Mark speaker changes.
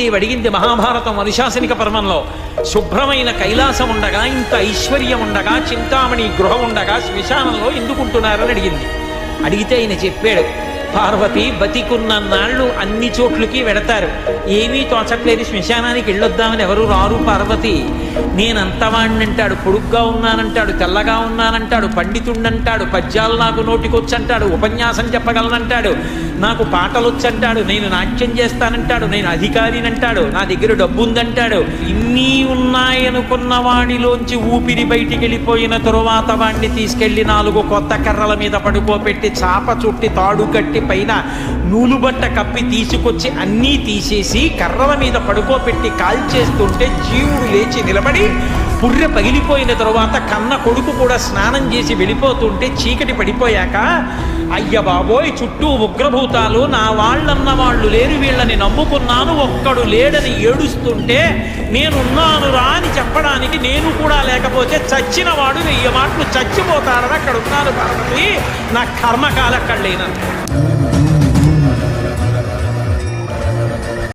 Speaker 1: కుంతీదేవి అడిగింది మహాభారతం అనుశాసనిక పర్వంలో శుభ్రమైన కైలాసం ఉండగా ఇంత ఐశ్వర్యం ఉండగా చింతామణి గృహం ఉండగా శ్మశానంలో ఎందుకుంటున్నారని అడిగింది. అడిగితే ఆయన చెప్పాడు పార్వతి బతికున్న నాళ్ళు అన్ని చోట్లకి వెడతారు ఏమీ తోచట్లేదు. శ్మశానానికి వెళ్ళొద్దామని ఎవరు రారు పార్వతి. నేనంతవాణ్ణంటాడు పొడుగ్గా ఉన్నానంటాడు. తెల్లగా ఉన్నానంటాడు. పండితుండంటాడు పద్యాలు నాకు నోటికొచ్చంటాడు. ఉపన్యాసం చెప్పగలనంటాడు. నాకు పాటలొచ్చంటాడు. నేను నాట్యం చేస్తానంటాడు. నేను అధికారినంటాడు. నా దగ్గర డబ్బు ఉందంటాడు ఇన్ని ఉన్నాయనుకున్న వాడిలోంచి ఊపిరి బయటికి వెళ్ళిపోయిన తరువాత వాడిని తీసుకెళ్ళి నాలుగు కొత్త కర్రల మీద పడుకోబెట్టి చాప చుట్టి తాడు కట్టి పైన నూలుబట్ట కప్పి తీసుకొచ్చి అన్నీ తీసేసి కర్రల మీద పడుకోబెట్టి కాల్చేస్తుంటే జీవుడు లేచి నిలబడి పుర్రె పగిలిపోయిన తరువాత కన్న కొడుకు కూడా స్నానం చేసి వెళ్ళిపోతుంటే చీకటి పడిపోయాక అయ్య బాబోయ్ చుట్టూ ఉగ్రభూతాలు నా వాళ్ళన్న వాళ్ళు లేరు వీళ్ళని నమ్ముకున్నాను ఒక్కడు లేడని ఏడుస్తుంటే నేనున్నాను రా అని చెప్పడానికి నేను కూడా లేకపోతే చచ్చిన వాడు వెయ్యి మాటలు చచ్చిపోతాడని అక్కడ ఉన్నాను పార్వతి. నా కర్మకాల అక్కడ